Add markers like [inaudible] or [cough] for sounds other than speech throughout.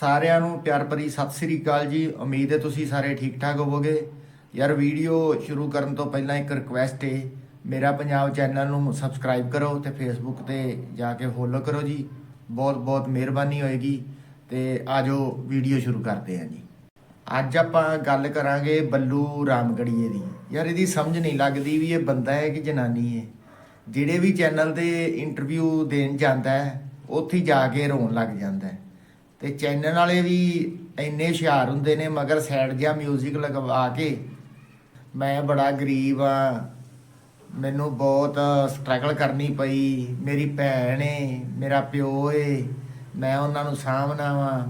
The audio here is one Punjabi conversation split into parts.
ਸਾਰਿਆਂ ਨੂੰ ਪਿਆਰ ਭਰੀ ਸਤਿ ਸ੍ਰੀ ਅਕਾਲ ਜੀ। ਉਮੀਦ ਹੈ ਤੁਸੀਂ ਸਾਰੇ ਠੀਕ ਠਾਕ ਹੋਵੋਗੇ। ਯਾਰ, ਵੀਡੀਓ ਸ਼ੁਰੂ ਕਰਨ ਤੋਂ ਪਹਿਲਾਂ ਇੱਕ ਰਿਕੁਐਸਟ ਹੈ ਮੇਰਾ ਪੰਜਾਬ ਚੈਨਲ ਨੂੰ ਸਬਸਕ੍ਰਾਈਬ ਕਰੋ ਤੇ ਫੇਸਬੁੱਕ ਤੇ ਜਾ ਕੇ ਫੋਲੋ ਕਰੋ ਜੀ। ਬਹੁਤ ਬਹੁਤ ਮਿਹਰਬਾਨੀ ਹੋਏਗੀ ਤੇ ਆਜੋ ਵੀਡੀਓ ਸ਼ੁਰੂ ਕਰਦੇ ਹਾਂ ਜੀ। ਅੱਜ ਆਪਾਂ ਗੱਲ ਕਰਾਂਗੇ ਬੱਲੂ ਰਾਮਗੜੀਏ ਦੀ। ਯਾਰ, ਇਹਦੀ ਸਮਝ ਨਹੀਂ ਲੱਗਦੀ ਵੀ ਇਹ ਬੰਦਾ ਹੈ ਕਿ ਜਨਾਨੀ ਹੈ। ਜਿਹੜੇ ਵੀ ਚੈਨਲ ਤੇ ਇੰਟਰਵਿਊ ਦੇਣ ਜਾਂਦਾ ਹੈ, ਉੱਥੇ ਜਾ ਕੇ ਰੋਣ ਲੱਗ ਜਾਂਦਾ ਹੈ। ਤੇ ਚੈਨਲ ਵਾਲੇ ਵੀ ਇੰਨੇ ਹੁਸ਼ਿਆਰ ਹੁੰਦੇ ਨੇ, ਮਗਰ ਸਾਈਡ ਜਿਹਾ 뮤직 ਲਗਵਾ ਕੇ ਮੈਂ ਬੜਾ ਗਰੀਬ ਆ। ਮੈਨੂੰ ਬਹੁਤ ਸਟਰਗਲ ਕਰਨੀ ਪਈ। ਮੇਰੀ ਭੈਣ ਏ, ਮੇਰਾ ਪਿਓ ਏ, ਮੈਂ ਉਹਨਾਂ ਨੂੰ ਸਾਂਭਣਾ ਵਾਂ।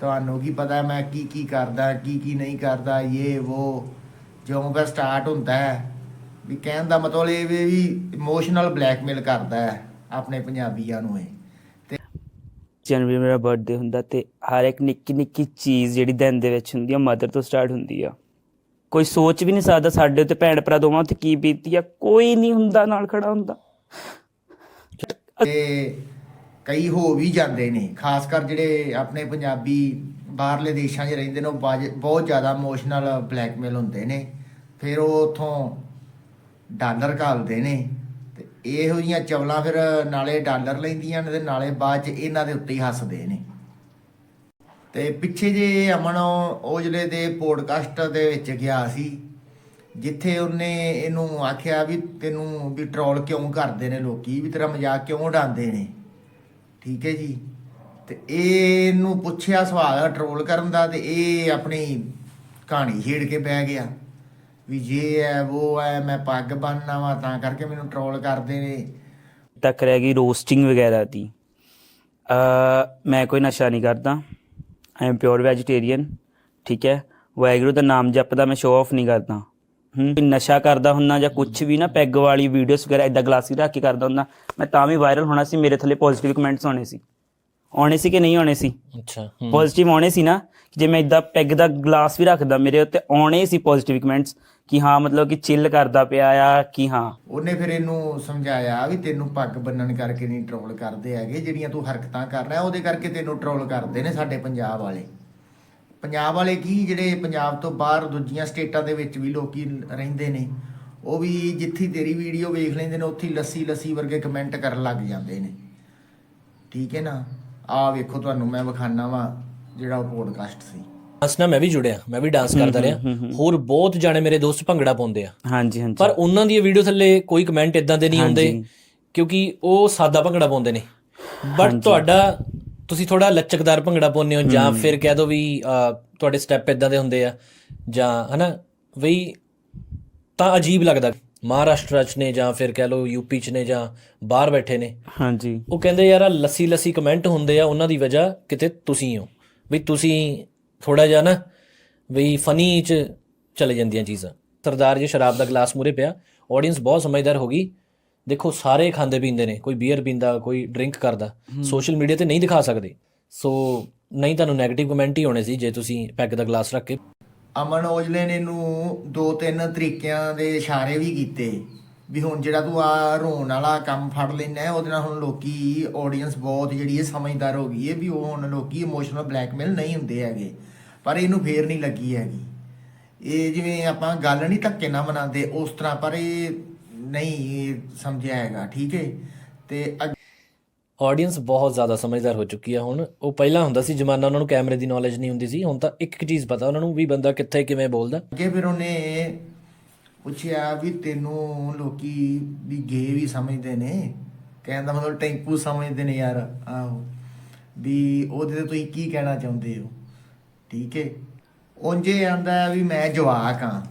ਤੁਹਾਨੂੰ ਕੀ ਪਤਾ ਮੈਂ ਕੀ ਕੀ ਕਰਦਾ, ਕੀ ਕੀ ਨਹੀਂ ਕਰਦਾ ਇਹ ਉਹ ਜਿਉਂ ਕਿ ਸਟਾਰਟ ਹੁੰਦਾ ਹੈ, ਵੀ ਕਹਿਣ ਦਾ ਮਤਲਬ ਇਹ ਵੀ ਇਮੋਸ਼ਨਲ ਬਲੈਕਮੇਲ ਕਰਦਾ ਹੈ ਆਪਣੇ ਪੰਜਾਬੀਆਂ ਨੂੰ ਇਹ। ਜਨਵਰੀ ਮੇਰਾ ਬਰਥਡੇ ਹੁੰਦਾ ਤੇ ਹਰ ਇੱਕ ਨਿੱਕੀ ਨਿੱਕੀ ਚੀਜ਼ ਜਿਹੜੀ ਦਿਨ ਦੇ ਵਿੱਚ ਹੁੰਦੀ ਆ ਮਦਰ ਤੋਂ ਸਟਾਰਟ ਹੁੰਦੀ ਆ। ਕੋਈ ਸੋਚ ਵੀ ਨਹੀਂ ਸਕਦਾ ਸਾਡੇ ਉੱਤੇ ਭੈਣ ਭਰਾ ਦੋਵਾਂ ਉੱਤੇ ਕੀ ਬੀਤੀ ਆ, ਕੋਈ ਨਹੀਂ ਹੁੰਦਾ ਨਾਲ ਖੜਾ ਹੁੰਦਾ। ਤੇ ਕਈ ਹੋ ਵੀ ਜਾਂਦੇ ਨੇ, ਖਾਸ ਕਰ ਜਿਹੜੇ ਆਪਣੇ ਪੰਜਾਬੀ ਬਾਹਰਲੇ ਦੇਸ਼ਾਂ 'ਚ ਰਹਿੰਦੇ ਨੇ, ਉਹ ਬਾਜ- ਬਹੁਤ ਜ਼ਿਆਦਾ ਇਮੋਸ਼ਨਲ ਬਲੈਕਮੇਲ ਹੁੰਦੇ ਨੇ। ਫਿਰ ਉਹ ਉਥੋਂ ਡਾਲਰ ਘਾਲਦੇ ਨੇ। ਇਹੋ ਜੀਆਂ ਚਵਲਾਂ ਫਿਰ ਨਾਲੇ ਡਾਲਰ ਲੈਂਦੀਆਂ ਨੇ ਤੇ ਨਾਲੇ ਬਾਅਦ 'ਚ ਇਹਨਾਂ ਦੇ ਉੱਤੇ ਹੀ ਹੱਸਦੇ ਨੇ। ਤੇ ਪਿੱਛੇ ਜੇ ਅਮਨ ਔਜਲੇ ਦੇ ਪੋਡਕਾਸਟ ਦੇ ਵਿੱਚ ਗਿਆ ਸੀ, ਜਿੱਥੇ ਉਹਨੇ ਇਹਨੂੰ ਆਖਿਆ ਵੀ ਤੈਨੂੰ ਵੀ ਟਰੋਲ ਕਿਉਂ ਕਰਦੇ ਨੇ ਲੋਕੀ, ਵੀ ਤੇਰਾ ਮਜ਼ਾਕ ਕਿਉਂ ਉਡਾਉਂਦੇ ਨੇ? ਠੀਕ ਹੈ ਜੀ? ਤੇ ਇਹਨੂੰ ਪੁੱਛਿਆ ਸਵਾਲ ਟਰੋਲ ਕਰਨ ਦਾ ਤੇ ਇਹ ਆਪਣੀ ਕਹਾਣੀ ਛੇੜ ਕੇ ਬਹਿ ਗਿਆ। ਵੀ ਜੇ ਹੈ ਉਹ ਹੈ ਮੈਂ ਪੱਗ ਬੰਨਣਾ ਵਾ, ਤਾਂ ਕਰਕੇ ਮੈਨੂੰ ਟਰੋਲ ਕਰਦੇ ਨੇ। ਤੱਕ ਰਹਿ ਗਈ ਰੋਸਟਿੰਗ ਵਗੈਰਾ ਦੀ। ਅ ਮੈਂ ਕੋਈ ਨਸ਼ਾ ਨਹੀਂ ਕਰਦਾ। ਆਈ ਐਮ ਪਿਓਰ ਵੈਜੀਟੇਰੀਅਨ ਠੀਕ ਹੈ ਵਾਹਿਗੁਰੂ ਦਾ ਨਾਮ ਜਪਦਾ, ਮੈਂ ਸ਼ੋਅ ਆਫ ਨਹੀਂ ਕਰਦਾ। ਹੂੰ ਨਸ਼ਾ ਕਰਦਾ ਹੁੰਨਾ ਜਾਂ ਕੁਝ ਵੀ ਨਾ ਪੈਗ ਵਾਲੀ ਵੀਡੀਓਜ਼ ਵਗੈਰਾ ਇਦਾਂ ਗਲਾਸੀ ਰੱਖ ਕੇ ਕਰਦਾ ਹੁੰਦਾ, ਮੈਂ ਤਾਂ ਵੀ ਵਾਇਰਲ ਹੋਣਾ ਸੀ, ਮੇਰੇ ਥੱਲੇ ਪੋਜ਼ਿਟਿਵ ਕਮੈਂਟਸ ਆਉਣੇ ਸੀ। ਆਉਣੇ ਸੀ ਕਿ ਨਹੀਂ ਆਉਣੇ ਸੀ? ਅੱਛਾ। ਪੋਜ਼ਿਟਿਵ ਆਉਣੇ ਸੀ ਨਾ ਕਿ ਜੇ ਮੈਂ ਇਦਾਂ ਪੈਗ ਦਾ ਗਲਾਸ ਵੀ ਰੱਖਦਾ ਮੇਰੇ ਉੱਤੇ ਆਉਣੇ ਸੀ ਪੋਜ਼ਿਟਿਵ ਕਮੈਂਟਸ ਕਿ ਹਾਂ ਮਤਲਬ ਕਿ ਚਿੱਲ ਕਰਦਾ ਪਿਆ ਆ ਕਿ ਹਾਂ। ਉਹਨੇ ਫਿਰ ਇਹਨੂੰ ਸਮਝਾਇਆ ਵੀ ਤੈਨੂੰ ਪੱਗ ਬੰਨਣ ਕਰਕੇ ਨਹੀਂ ਟਰੋਲ ਕਰਦੇ ਹੈਗੇ ਜਿਹੜੀਆਂ ਤੂੰ ਹਰਕਤਾਂ ਕਰ ਰਿਹਾ ਉਹਦੇ ਕਰਕੇ ਤੈਨੂੰ ਟਰੋਲ ਕਰਦੇ ਨੇ ਸਾਡੇ ਪੰਜਾਬ ਵਾਲੇ। ਪੰਜਾਬ ਵਾਲੇ ਕੀ ਜਿਹੜੇ ਪੰਜਾਬ ਤੋਂ ਬਾਹਰ ਦੂਜੀਆਂ ਸਟੇਟਾਂ ਦੇ ਵਿੱਚ ਵੀ ਲੋਕੀ ਰਹਿੰਦੇ ਨੇ ਉਹ ਵੀ ਜਿੱਥੇ ਤੇਰੀ ਵੀਡੀਓ ਵੇਖ ਲੈਂਦੇ ਨੇ ਉੱਥੇ ਲੱਸੀ ਲੱਸੀ ਵਰਗੇ ਕਮੈਂਟ ਕਰਨ ਲੱਗ ਜਾਂਦੇ ਨੇ। ਠੀਕ ਹੈ ਨਾ? ਆ ਵੇਖੋ ਤੁਹਾਨੂੰ ਮੈਂ ਵਿਖਾਣਾ ਵਾ ਜਿਹੜਾ ਉਹ ਪੋਡਕਾਸਟ ਸੀ। ਡਾਂਸ ਨਾਲ ਮੈਂ ਵੀ ਜੁੜਿਆ ਮੈਂ ਵੀ ਡਾਂਸ ਕਰਦਾ ਰਿਹਾ। ਹੋਰ ਬਹੁਤ ਜਾਣੇ ਮੇਰੇ ਦੋਸਤ ਭੰਗੜਾ ਪਾਉਂਦੇ ਆ। ਹਾਂਜੀ ਹਾਂਜੀ। ਪਰ ਉਹਨਾਂ ਦੀ ਵੀਡੀਓ ਥੱਲੇ ਕੋਈ ਕਮੈਂਟ ਇਦਾਂ ਦੇ ਨਹੀਂ ਹੁੰਦੇ ਹਾਂਜੀ। ਕਿਉਂਕਿ ਉਹ ਸਾਦਾ ਭੰਗੜਾ ਪਾਉਂਦੇ ਨੇ। ਬਟ ਤੁਹਾਡਾ ਤੁਸੀਂ ਥੋੜਾ ਲਚਕਦਾਰ ਭੰਗੜਾ ਪਾਉਂਦੇ ਹੋ ਜਾਂ ਫਿਰ ਕਹਿ ਦੋ ਵੀ ਤੁਹਾਡੇ ਸਟੈਪ ਇਦਾਂ ਦੇ ਹੁੰਦੇ ਆ ਜਾਂ ਹਨਾ ਵੀ ਤਾਂ ਅਜੀਬ ਲੱਗਦਾ। ਮਹਾਰਾਸ਼ਟਰ 'ਚ ਨੇ ਜਾਂ ਫਿਰ ਕਹਿ ਲਓ ਯੂਪੀ 'ਚ ਨੇ ਜਾਂ ਬਾਹਰ ਬੈਠੇ ਨੇ। ਹਾਂਜੀ। ਉਹ ਕਹਿੰਦੇ ਯਾਰ ਆ ਲੱਸੀ ਲੱਸੀ ਕਮੈਂਟ ਹੁੰਦੇ ਆ ਉਹਨਾਂ ਦੀ ਵਜ੍ਹਾ ਕਿਤੇ ਤੁਸੀਂ ਹੋ। ਵੀ ਤੁਸੀਂ ਥੋੜਾ ਜਿਹਾ ਨਾ ਵੀ ਫਨੀ 'ਚ ਚਲੇ ਜਾਂਦੀਆਂ ਚੀਜ਼ਾਂ। ਸਰਦਾਰ ਜੀ ਸ਼ਰਾਬ ਦਾ ਗਲਾਸ ਮੂਰੇ ਪਿਆ। ਆਡੀਅנס ਬਹੁਤ ਸਮਝਦਾਰ ਹੋ ਗਈ। ਦੇਖੋ ਸਾਰੇ ਖਾਂਦੇ ਪੀਂਦੇ ਨੇ ਕੋਈ ਬੀਅਰ ਪੀਂਦਾ ਕੋਈ ਡਰਿੰਕ ਕਰਦਾ। ਸੋਸ਼ਲ ਮੀਡੀਆ ਤੇ ਨਹੀਂ ਦਿਖਾ ਸਕਦੇ। ਸੋ ਨਹੀਂ ਤੁਹਾਨੂੰ ਨੈਗੇਟਿਵ ਕਮੈਂਟ ਹੀ ਹੋਣੇ ਸੀ ਜੇ ਤੁਸੀਂ ਪੈਗ ਦਾ ਗਲਾਸ ਰੱਖ ਕੇ ਅਮਨ ਔਜਲੇ ਨੇ ਇਹਨੂੰ ਦੋ ਤਿੰਨ ਤਰੀਕਿਆਂ ਦੇ ਇਸ਼ਾਰੇ ਵੀ ਕੀਤੇ ਵੀ ਹੁਣ ਜਿਹੜਾ ਤੂੰ ਆ ਰੋਣ ਵਾਲਾ ਕੰਮ ਫੜ ਲੈਣਾ ਉਹਦੇ ਨਾਲ ਹੁਣ ਲੋਕੀ ਆਡੀਅנס ਬਹੁਤ ਜਿਹੜੀ ਹੈ ਸਮਝਦਾਰ ਹੋ ਗਈ ਹੈ ਵੀ ਉਹ ਹੁਣ ਲੋਕੀ ਇਮੋਸ਼ਨਲ ਬਲੈਕਮੇਲ ਨਹੀਂ ਹੁੰਦੇ ਹੈਗੇ, ਪਰ ਇਹਨੂੰ ਫੇਰ ਨਹੀਂ ਲੱਗੀ ਹੈਗੀ। ਇਹ ਜਿਵੇਂ ਆਪਾਂ ਗੱਲ ਨਹੀਂ ਧੱਕੇ ਨਾਲ ਮਨਾਉਂਦੇ, ਉਸ ਤਰ੍ਹਾਂ ਪਰ ਇਹ ਨਹੀਂ ਸਮਝਿਆ ਹੈਗਾ, ਠੀਕ ਹੈ? ਤੇ ਅੱਗੇ ਆਡੀਅנס ਬਹੁਤ ਜ਼ਿਆਦਾ ਸਮਝਦਾਰ ਹੋ ਚੁੱਕੀ ਆ ਹੁਣ। ਉਹ ਪਹਿਲਾਂ ਹੁੰਦਾ ਸੀ ਜਮਾਨਾ ਉਹਨਾਂ ਨੂੰ ਕੈਮਰੇ ਦੀ ਨੌਲੇਜ ਨਹੀਂ ਹੁੰਦੀ ਸੀ, ਹੁਣ ਤਾਂ ਇੱਕ ਇੱਕ ਚੀਜ਼ ਪਤਾ ਉਹਨਾਂ ਨੂੰ ਵੀ ਬੰਦਾ ਕਿੱਥੇ ਕਿਵੇਂ ਬੋਲਦਾ। ਅੱਗੇ ਫਿਰ ਉਹਨੇ ਪੁੱਛਿਆ ਵੀ ਤੈਨੂੰ ਲੋਕੀ ਵੀ ਗੇ ਵੀ ਸਮਝਦੇ ਨੇ। ਕਹਿੰਦਾ ਮਤਲਬ ਟੈਂਪੂ ਸਮਝਦੇ ਨੇ ਯਾਰ, ਆਹੋ। ਵੀ ਉਹਦੇ ਤੇ ਤੁਸੀਂ ਕੀ ਕਹਿਣਾ ਚਾਹੁੰਦੇ ਹੋ? ਠੀਕ ਹੈ ਉਂਝੇ ਆਂਦਾ ਵੀ ਮੈਂ ਜਵਾਕ ਆ।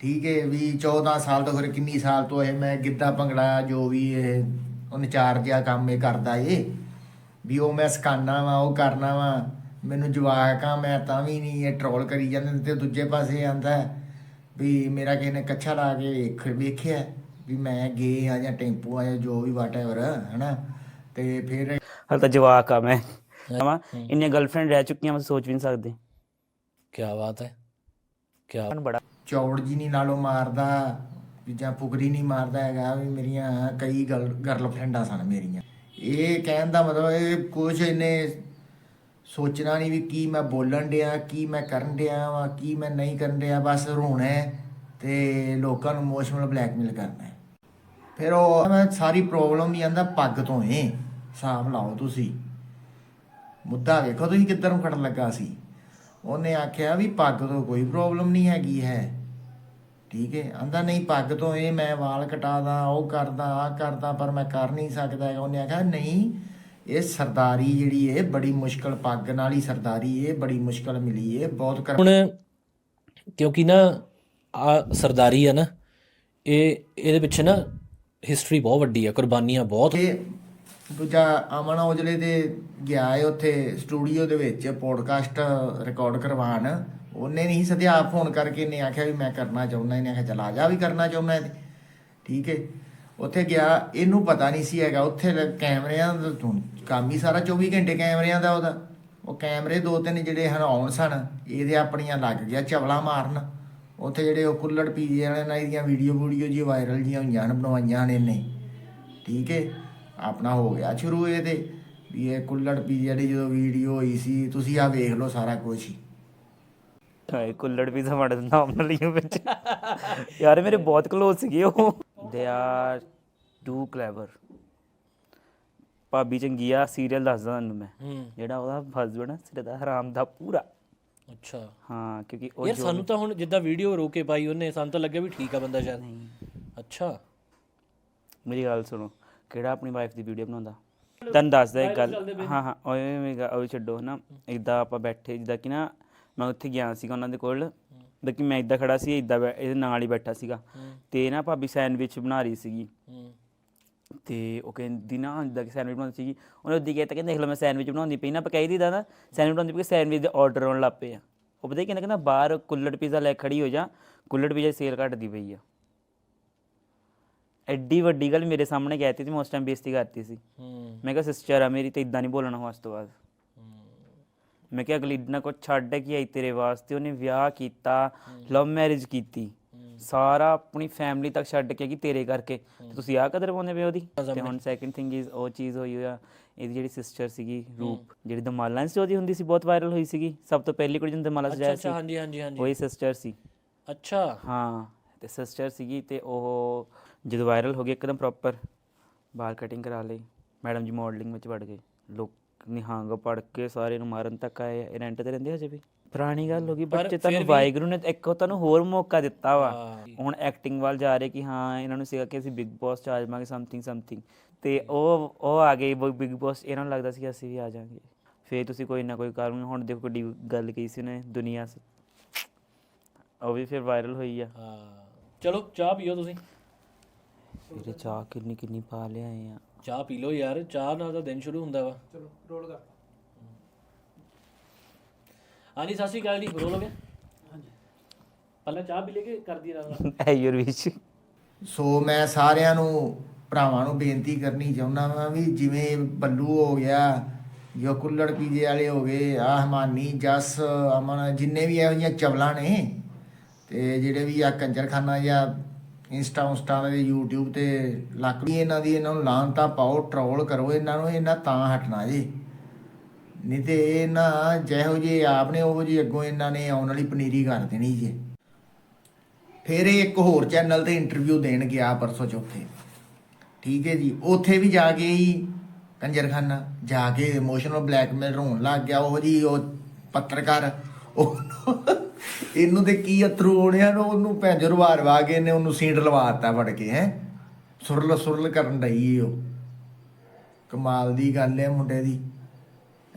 ਠੀਕ ਹੈ ਵੀ 14 ਸਾਲ ਤੋਂ ਫਿਰ ਕਿੰਨੀ ਸਾਲ ਤੋਂ ਇਹ ਮੈਂ ਗਿੱਧਾ ਭੰਗੜਾ ਜੋ ਵੀ ਇਹ ਉਹਨੇ ਚਾਰ ਜਿਹਾ ਕੰਮ ਇਹ ਕਰਦਾ ਏ। ਵੀ ਉਹ ਮੈਂ ਸਿਖਾਨਾ ਵਾ ਉਹ ਕਰਨਾ ਵਾ। ਮੈਨੂੰ ਜਵਾਕ ਆ ਮੈਂ ਤਾਂ ਵੀ ਨਹੀਂ ਇਹ ਟਰੋਲ ਕਰੀ ਜਾਂਦੇ ਨੇ ਤੇ ਦੂਜੇ ਪਾਸੇ ਆਂਦਾ ਵੀ ਮੇਰਾ ਕਿਸੇ ਨੇ ਕੱਛਾ ਲਾ ਕੇ ਵੇਖ ਵੇਖਿਆ ਵੀ ਮੈਂ ਗੇ ਆ ਜਾਂ ਟੈਂਪੂ ਆ ਜਾਂ ਜੋ ਵੀ ਵਾਟਐਵਰ ਹਨਾ? ਤੇ ਫਿਰ ਹਾਲ ਤਾਂ ਜਵਾਕ ਆ ਮੈਂ। ਵਾ ਇੰਨੀਆਂ ਗਰਲਫ੍ਰੈਂਡ ਰਹਿ ਚੁੱਕੀਆਂ ਮੈਂ ਸੋਚ ਵੀ ਨਹੀਂ ਸਕਦੇ। ਕੀ ਬਾਤ ਹੈ। ਕੀ ਬੜਾ ਚੌੜ ਜੀ ਨਹੀਂ ਨਾਲੋਂ ਮਾਰਦਾ। ਜਾਂ ਫੁਕਰੀ ਨਹੀਂ ਮਾਰਦਾ ਹੈਗਾ, ਵੀ ਮੇਰੀਆਂ ਕਈ ਗਰਲ ਗਰਲਫ੍ਰੈਂਡਾਂ ਸਨ ਮੇਰੀਆਂ। ਇਹ ਕਹਿਣ ਦਾ ਮਤਲਬ ਇਹ ਕੁਝ ਇਹਨੇ ਸੋਚਣਾ ਨਹੀਂ ਵੀ ਕੀ ਮੈਂ ਬੋਲਣ ਡਿਆ, ਕੀ ਮੈਂ ਕਰਨ ਡਿਆ ਵਾ, ਕੀ ਮੈਂ ਨਹੀਂ ਕਰਨ ਡਿਆ, ਬਸ ਰੋਣਾ ਹੈ ਤੇ ਲੋਕਾਂ ਨੂੰ ਇਮੋਸ਼ਨਲ ਬਲੈਕਮੇਲ ਕਰਨਾ ਫਿਰ ਉਹ ਮੈਂ ਸਾਰੀ ਪ੍ਰੋਬਲਮ ਹੀ ਆਂਦਾ ਪੱਗ ਤੋਂ ਏ ਹਿਸਾਬ ਲਾਓ ਤੁਸੀਂ। ਮੁੱਦਾ ਵੇਖੋ ਤੁਸੀਂ ਕਿੱਧਰ ਨੂੰ ਖੜਨ ਲੱਗਾ ਸੀ। ਉਹਨੇ ਆਖਿਆ ਵੀ ਪੱਗ ਤੋਂ ਕੋਈ ਪ੍ਰੋਬਲਮ ਨਹੀਂ ਹੈਗੀ ਹੈ। ਠੀਕ ਹੈ ਆਂਦਾ ਨਹੀਂ ਪੱਗ ਤੋਂ ਇਹ ਮੈਂ ਵਾਲ ਕਟਾਦਾ ਉਹ ਕਰਦਾ ਆ ਕਰਦਾ ਪਰ ਮੈਂ ਕਰ ਨਹੀਂ ਸਕਦਾ ਹੈਗਾ। ਉਹਨੇ ਆਖਿਆ ਨਹੀਂ ਇਹ ਸਰਦਾਰੀ ਜਿਹੜੀ ਹੈ ਬੜੀ ਮੁਸ਼ਕਲ ਪੱਗ ਨਾਲ ਹੀ ਸਰਦਾਰੀ ਇਹ ਬੜੀ ਮੁਸ਼ਕਲ ਮਿਲੀ ਹੈ ਬਹੁਤ ਕਰ ਹੁਣ ਕਿਉਂਕਿ ਨਾ ਆ ਸਰਦਾਰੀ ਆ ਨਾ ਇਹ ਇਹਦੇ ਪਿੱਛੇ ਨਾ ਹਿਸਟਰੀ ਬਹੁਤ ਵੱਡੀ ਆ ਕੁਰਬਾਨੀਆਂ ਬਹੁਤ ਦੂਜਾ ਅਮਨ ਔਜਲੇ ਦੇ ਗਿਆ ਹੈ ਉੱਥੇ ਸਟੂਡੀਓ ਦੇ ਵਿੱਚ ਪੋਡਕਾਸਟ ਰਿਕਾਰਡ ਕਰਵਾਉਣ ਉਹਨੇ ਨਹੀਂ ਸਦਿਆ ਫੋਨ ਕਰਕੇ ਇਹਨੇ ਆਖਿਆ ਵੀ ਮੈਂ ਕਰਨਾ ਚਾਹੁੰਦਾ, ਇਹਨੇ ਆਖਿਆ ਚਲਾ ਜਾ ਵੀ ਕਰਨਾ ਚਾਹੁੰਦਾ ਇਹਦੇ ਠੀਕ ਹੈ। ਉੱਥੇ ਗਿਆ, ਇਹਨੂੰ ਪਤਾ ਨਹੀਂ ਸੀ ਹੈਗਾ, ਉੱਥੇ ਲ- ਕੈਮਰਿਆਂ ਦਾ ਹੁਣ ਕੰਮ ਹੀ ਸਾਰਾ 24 ਘੰਟੇ ਕੈਮਰਿਆਂ ਦਾ ਉਹਦਾ। ਉਹ ਕੈਮਰੇ ਦੋ ਤਿੰਨ ਜਿਹੜੇ ਹਰਾਉਣ ਸਨ, ਇਹਦੇ ਆਪਣੀਆਂ ਲੱਗ ਗਿਆ ਚਵਲਾ ਮਾਰਨ। ਉੱਥੇ ਜਿਹੜੇ ਉਹ ਕੁੱਲੜ ਪੀਜੇ ਵਾਲੇ ਨਾਲ ਇਹਦੀਆਂ ਵੀਡੀਓ ਵੀਡੀਓ ਜੀ ਵਾਇਰਲ ਜੀਆਂ ਹੋਈਆਂ ਹਨ, ਬਣਵਾਈਆਂ ਨੇ ਇਹਨੇ। ਠੀਕ ਹੈ। ਆਪਣਾ ਹੋ ਗਿਆ ਸ਼ੁਰੂ ਇਹਦੇ ਵੀ ਇਹ ਕੁੱਲੜ ਪੀ ਵਾਲੀ ਜਦੋਂ ਵੀਡੀਓ ਹੋਈ ਸੀ, ਤੁਸੀਂ ਆ ਵੇਖ ਲਓ ਸਾਰਾ ਕੁਝ ਹੀ। ਹਾਏ ਕੁੱਲੜ ਵੀ ਸਾਡੇ ਨਾਮ ਨਾਲ ਹੀ ਵਿੱਚ। ਯਾਰ ਮੇਰੇ ਬਹੁਤ ক্লোਜ਼ ਸੀਗੇ ਉਹ। ਦੇ ਆਰ ਟੂ ਕਲੇਵਰ ਭਾਬੀ ਚੰਗੀ ਆ ਸੀਰੀਅਲ ਦੱਸਦਾ ਤੁਹਾਨੂੰ ਮੈਂ। ਹੂੰ। ਜਿਹੜਾ ਉਹਦਾ ਹਸਬੰਡ ਸਿਰ ਦਾ ਹਰਾਮ ਦਾ ਪੂਰਾ। ਅੱਛਾ। ਹਾਂ ਕਿਉਂਕਿ ਉਹ ਯਾਰ ਜੋ ਸਾਨੂੰ ਤਾਂ ਹੁਣ ਜਿੱਦਾਂ ਵੀਡੀਓ ਰੋ ਕੇ ਪਾਈ ਉਹਨੇ ਸਾਨੂੰ ਤਾਂ ਲੱਗਿਆ ਵੀ ਠੀਕ ਆ ਬੰਦਾ ਸ਼ਾਇਦ। ਅੱਛਾ। ਮੇਰੀ ਗੱਲ ਸੁਣੋ ਕਿਹੜਾ ਆਪਣੀ ਵਾਈਫ ਦੀ ਵੀਡੀਓ ਬਣਾਉਂਦਾ? ਤੁਹਾਨੂੰ ਦੱਸਦਾ ਇੱਕ ਗੱਲ। ਹਾਂ ਹਾਂ ਓਏ ਮੇਰੀ ਗੱਲ ਉਹ ਛੱਡੋ ਨਾ। ਇਦਾਂ ਆਪਾਂ ਬੈਠੇ ਜਿੱਦਾਂ ਕਿ ਨਾ ਮੈਂ ਉੱਥੇ ਗਿਆ ਸੀਗਾ ਉਹਨਾਂ ਦੇ ਕੋਲ। ਕਿ ਮੈਂ ਇਦਾਂ ਖੜਾ ਸੀ ਇਦਾਂ ਇਹਦੇ ਨਾਲ ਹੀ ਬੈਠਾ ਸੀਗਾ। ਤੇ ਨਾ ਭਾਬੀ ਸੈਂਡਵਿਚ ਬਣਾ ਰਹੀ ਸੀਗੀ। ਹੂੰ। ਤੇ ਉਹ ਕਹਿੰਦੀ ਨਾ ਜਿੱਦਾਂ ਕਿ ਸੈਂਡਵਿਚ ਬਣਾਉਂਦੀ ਸੀਗੀ ਉਹਨੇ ਉੱਦੀ ਕਹਿਤਾ ਕਿ ਦੇਖ ਲਓ ਮੈਂ ਸੈਂਡਵਿਚ ਬਣਾਉਂਦੀ ਪਈ ਨਾ ਆਪਾਂ ਕਹਿ ਦੀਦਾ ਨਾ ਸੈਂਡਵਿਚ ਬਣਾਉਂਦੀ ਪਈ ਸੈਂਡਵਿਚ ਦੇ ਆਰਡਰ ਆਉਣ ਲੱਗ ਪਏ ਆ। ਉਹ ਪਤਾ ਕੀ ਕਹਿੰਦਾ ਕਹਿੰਦਾ ਬਾਹਰ ਕੁੱਲੜ ਪੀਜ਼ਾ ਲੈ ਖੜੀ ਹੋ ਜਾ ਕੁੱਲੜ ਪੀਜ਼ਾ ਸੇਲ ਘਟਦੀ ਪਈ ਆ। ਐਡੀ ਵੱਡੀ ਗੱਲ ਮੇਰੇ ਸਾਹਮਣੇ ਕਹਿਤੀ ਤੇ ਮੈਂ ਉਸ ਟਾਈਮ ਬੇਇੱਜ਼ਤੀ ਕਰਤੀ ਸੀ। ਹੂੰ। ਮੈਂ ਕਿਹਾ ਸਿਸਟਰ ਆ ਮੇਰੀ ਤੇ ਇਦਾਂ ਨਹੀਂ ਬੋਲਣਾ ਹੋ ਅੱਜ ਤੋਂ ਬਾਅਦ। ਮੈਂ ਕਿਹਾ ਅਗਲੀ ਨਾ ਕੋ ਛੱਡ ਕੇ ਆਈ ਤੇਰੇ ਵਾਸਤੇ ਉਹਨੇ ਵਿਆਹ ਕੀਤਾ ਲਵ ਮੈਰਿਜ ਕੀਤੀ। ਸਾਰਾ ਆਪਣੀ ਫੈਮਿਲੀ ਤੱਕ ਛੱਡ ਕੇ ਕਿ ਤੇਰੇ ਕਰਕੇ। ਤੇ ਤੁਸੀਂ ਆ ਕਦਰ ਪਾਉਂਦੇ ਪਏ ਉਹਦੀ? ਤੇ ਹੁਣ ਸੈਕਿੰਡ ਥਿੰਗ ਇਜ਼ ਉਹ ਚੀਜ਼ ਹੋਈ ਹੋਇਆ ਇਹਦੀ ਜਿਹੜੀ ਸਿਸਟਰ ਸੀਗੀ ਰੂਪ ਜਿਹੜੀ ਦਮਾਲਾਂ 'ਚ ਉਹਦੀ ਹੁੰਦੀ ਸੀ ਬਹੁਤ ਵਾਇਰਲ ਹੋਈ ਸੀਗੀ। ਸਭ ਤੋਂ ਪਹਿਲੀ ਕੁੜੀ ਜਿਹਨੇ ਦਮਾਲਾ ਅੱਛਾ ਸਜਾਇਆ ਅੱਛਾ ਸੀ ਹਾਂਜੀ ਹਾਂਜੀ ਹਾਂਜੀ। ਉਹੀ ਸਿਸਟਰ ਸੀ। ਅੱਛਾ। ਹਾਂ ਤੇ ਸਿਸਟਰ ਸੀਗੀ ਤੇ ਉਹ ਜਦੋਂ ਵਾਇਰਲ ਹੋ ਗਈ ਇੱਕਦਮ ਪ੍ਰੋਪਰ ਬਾਲ ਕਟਿੰਗ ਕਰਾ ਲਈ। ਮੈਡਮ ਜੀ ਮਾਡਲਿੰਗ ਵਿੱਚ ਵੜ ਗਏ। ਲੋਕ ਨਿਹੰਗ ਪੜ ਕੇ ਸਾਰੇ ਨੂੰ ਮਾਰਨ ਤੱਕ ਆਏ ਇਹ ਰੈਂਟ ਤੇ ਰਹਿੰਦੇ ਹਜੇ ਵੀ। ਪੁਰਾਣੀ ਗੱਲ ਹੋ ਗਈ ਬੱਚੇ ਤੁਹਾਨੂੰ ਵਾਹਿਗੁਰੂ ਨੇ ਇੱਕ ਤੁਹਾਨੂੰ ਹੋਰ ਮੌਕਾ ਦਿੱਤਾ ਵਾ। ਹੁਣ ਐਕਟਿੰਗ ਵੱਲ ਜਾ ਰਹੇ ਕਿ ਹਾਂ ਇਹਨਾਂ ਨੂੰ ਸੀਗਾ ਕਿ ਅਸੀਂ ਬਿਗ ਬੌਸ ਚ ਆ ਜਾਵਾਂਗੇ ਸਮਥਿੰਗ ਸਮਥਿੰਗ ਤੇ ਉਹ ਉਹ ਆ ਗਏ ਬਿਗ ਬੌਸ ਇਹਨਾਂ ਨੂੰ ਲੱਗਦਾ ਸੀ ਕਿ ਅਸੀਂ ਵੀ ਆ ਜਾਵਾਂਗੇ। ਫੇਰ ਤੁਸੀਂ ਕੋਈ ਨਾ ਕੋਈ ਕਰੋਗੇ ਹੁਣ ਦੇਖੋ ਕਿੱਡੀ ਗੱਲ ਕਹੀ ਸੀ ਉਹਨੇ ਦੁਨੀਆ 'ਚ ਉਹ ਵੀ ਫਿਰ ਵਾਇਰਲ ਹੋਈ ਆ। ਹਾਂ। ਚਲੋ ਚਾਹ ਪੀਓ ਤੁਸੀਂ। ਵੀਰੇ ਚਾਹ ਕਿੰਨੀ ਕਿੰਨੀ ਪਾ ਲਿਆਏ ਆ। ਚਾਹ ਪੀ ਲਓ ਯਾਰ ਚਾਹ ਨਾਲ ਤਾਂ ਦਿਨ ਸ਼ੁਰੂ ਹੁੰਦਾ ਵਾ। ਚਲੋ ਰੋਲ ਕਰ। ਹਾਂਜੀ ਸਤਿ ਸ਼੍ਰੀ ਅਕਾਲ ਜੀ ਰੋਲ ਹੋ ਗਿਆ? ਹਾਂਜੀ। ਪਹਿਲਾਂ ਚਾਹ ਪੀ ਲੈ ਕੇ ਕਰਦੀ ਰਹਾਂ ਐ ਯੂਰ ਵਿੱਚ। ਸੋ ਮੈਂ ਸਾਰਿਆਂ ਨੂੰ ਭਰਾਵਾਂ ਨੂੰ ਬੇਨਤੀ ਕਰਨੀ ਚਾਹੁੰਦਾ ਵਾਂ ਵੀ ਜਿਵੇਂ ਬੱਲੂ ਹੋ ਗਿਆ ਜੋ ਕੁੱਲੜ ਪੀਜੇ ਵਾਲੇ ਹੋ ਗਏ ਆਹ ਹਮਾਨੀ ਜਸ ਅਮਨ ਜਿੰਨੇ ਵੀ ਇਹੋ ਜਿਹੀਆਂ ਚਵਲਾਂ ਨੇ ਤੇ ਜਿਹੜੇ ਵੀ ਆ ਕੰਜਰਖਾਨਾ ਜਾਂ ਇੰਸਟਾ ਉਸਟਾ ਤੇ YouTube ਤੇ ਲੱਕ ਵੀ ਇਹਨਾਂ ਦੀ, ਇਹਨਾਂ ਨੂੰ ਲਾਂਤਾ ਪਾਓ ਟਰੋਲ ਕਰੋ, ਇਹਨਾਂ ਨੂੰ ਇਹਨਾਂ ਤਾਂ ਹਟਣਾ ਜੀ। ਨਹੀਂ ਤੇ ਇਹਨਾਂ ਜਿਹੋ ਜਿਹੇ ਆਪ ਨੇ, ਉਹ ਜੀ ਅੱਗੋਂ ਇਹਨਾਂ ਨੇ ਆਉਣ ਵਾਲੀ ਪਨੀਰੀ ਕਰ ਦੇਣੀ ਜੀ। ਫਿਰ ਇਹ ਇੱਕ ਹੋਰ ਚੈਨਲ ਤੇ ਇੰਟਰਵਿਊ ਦੇਣ ਗਿਆ ਪਰਸੋਂ ਚੌਥੇ। ਠੀਕ ਹੈ ਜੀ, ਉੱਥੇ ਵੀ ਜਾ ਕੇ ਹੀ ਕੰਜਰਖਾਨਾ, ਜਾ ਕੇ ਇਮੋਸ਼ਨਲ ਬਲੈਕਮੇਲ ਹੋਣ ਲੱਗ ਗਿਆ, ਉਹ ਜੀ ਉਹ ਪੱਤਰਕਾਰ, ਉਹ ਇਹਨੂੰ ਤੇ ਕੀ ਅਥਰੂ ਹੋਣਿਆ ਨੂੰ ਉਹਨੂੰ ਭੈਂਜਰ ਵਾਰ ਵਾ ਕੇ ਨੇ ਉਹਨੂੰ ਸੀਂਟ ਲਵਾਤਾ ਫੜ ਕੇ, ਹੈ। ਸੁਰਲ ਸੁਰਲ ਕਰਨ ਡਈ ਉਹ। ਕਮਾਲ ਦੀ ਗੱਲ ਹੈ ਮੁੰਡੇ ਦੀ।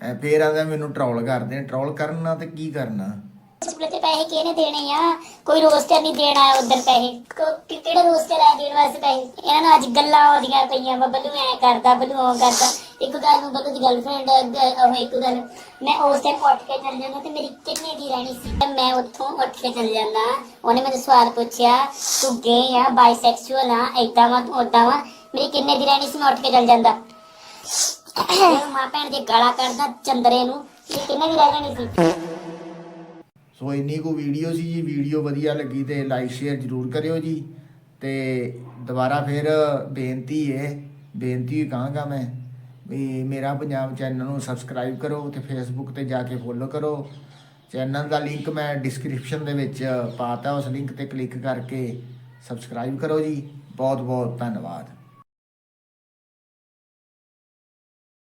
ਐ ਫੇਰ ਆਂਦਾ ਮੈਨੂੰ ਟਰੋਲ ਕਰਦੇ ਨੇ ਟਰੋਲ ਕਰਨਾ ਤੇ ਕੀ ਕਰਨਾ? ਸਕੂਲ ਤੇ ਪੈਸੇ ਕਿਹਨੇ ਦੇਣੇ ਆ? ਕੋਈ ਰੋਸਟਰ ਨਹੀਂ ਦੇਣਾ ਉਧਰ ਪੈਸੇ। ਕੋ- ਕਿ- ਕਿਹੜਾ ਰੋਸਟਰ ਆ ਦੇਣ ਵਾਸਤੇ ਪੈਸੇ? ਇਹਨਾਂ ਨੂੰ ਅੱਜ ਗੱਲਾਂ ਆਉਂਦੀਆਂ ਪਈਆਂ ਵਾ ਬੱਲੂ ਐ ਕਰਦਾ ਬੱਲੂ ਉਹ ਕਰਦਾ। ਇੱਕ ਗੱਲ ਨੂੰ ਬੱਲੂ ਦੀ ਗਰਲਫ੍ਰੈਂਡ ਉਹ ਇੱਕ ਗੱਲ। ਮੈਂ ਉਸ ਟਾਈਮ ਉੱਠ ਕੇ ਚੱਲ ਜਾਂਦਾ ਤੇ ਮੇਰੀ ਕਿੰਨੇ ਦੀ ਰਹਿਣੀ ਸੀ। ਤੇ ਮੈਂ ਉੱਥੋਂ ਉੱਠ ਕੇ ਚੱਲ ਜਾਂਦਾ ਉਹਨੇ ਮੈਨੂੰ ਸਵਾਲ ਪੁੱਛਿਆ ਤੂੰ ਗੇ ਆ ਬਾਈਸੈਕਸ਼ੂਅਲ ਆ ਏਦਾਂ ਵਾ ਤੂੰ ਓਦਾਂ ਵਾ? ਮੇਰੀ ਕਿੰਨੇ ਦੀ ਰਹਿਣੀ ਸੀ? ਮੈਂ ਉੱਠ ਕੇ ਚੱਲ ਜਾਂਦਾ। [coughs] ਮਾਂ ਭੈਣ ਦੇ ਗਾਲਾਂ ਕੱਢਦਾ ਚੰਦਰੇ ਨੂੰ ਇਹ ਕਿੰਨੇ ਦੀ ਰਹਿ ਜਾਣੀ ਸੀ? ਸੋ ਇੰਨੀ ਕੋ ਵੀਡੀਓ ਸੀ ਜੀ ਵੀਡੀਓ ਵਧੀਆ ਲੱਗੀ ਤੇ ਲਾਈਕ ਸ਼ੇਅਰ ਜਰੂਰ ਕਰਿਓ ਜੀ। ਤੇ ਦੁਬਾਰਾ ਫਿਰ ਬੇਨਤੀ ਹੈ ਬੇਨਤੀ ਕਹਾਂਗਾ ਮੈਂ ਵੀ ਮੇਰਾ ਪੰਜਾਬ ਚੈਨਲ ਨੂੰ ਸਬਸਕ੍ਰਾਈਬ ਕਰੋ ਤੇ ਫੇਸਬੁੱਕ ਤੇ ਜਾ ਕੇ ਫੋਲੋ ਕਰੋ। ਚੈਨਲ ਦਾ ਲਿੰਕ ਮੈਂ ਡਿਸਕ੍ਰਿਪਸ਼ਨ ਦੇ ਵਿੱਚ ਪਾਤਾ, ਉਸ ਲਿੰਕ ਤੇ ਕਲਿੱਕ ਕਰਕੇ ਸਬਸਕ੍ਰਾਈਬ ਕਰੋ ਜੀ। ਬਹੁਤ ਬਹੁਤ ਧੰਨਵਾਦ।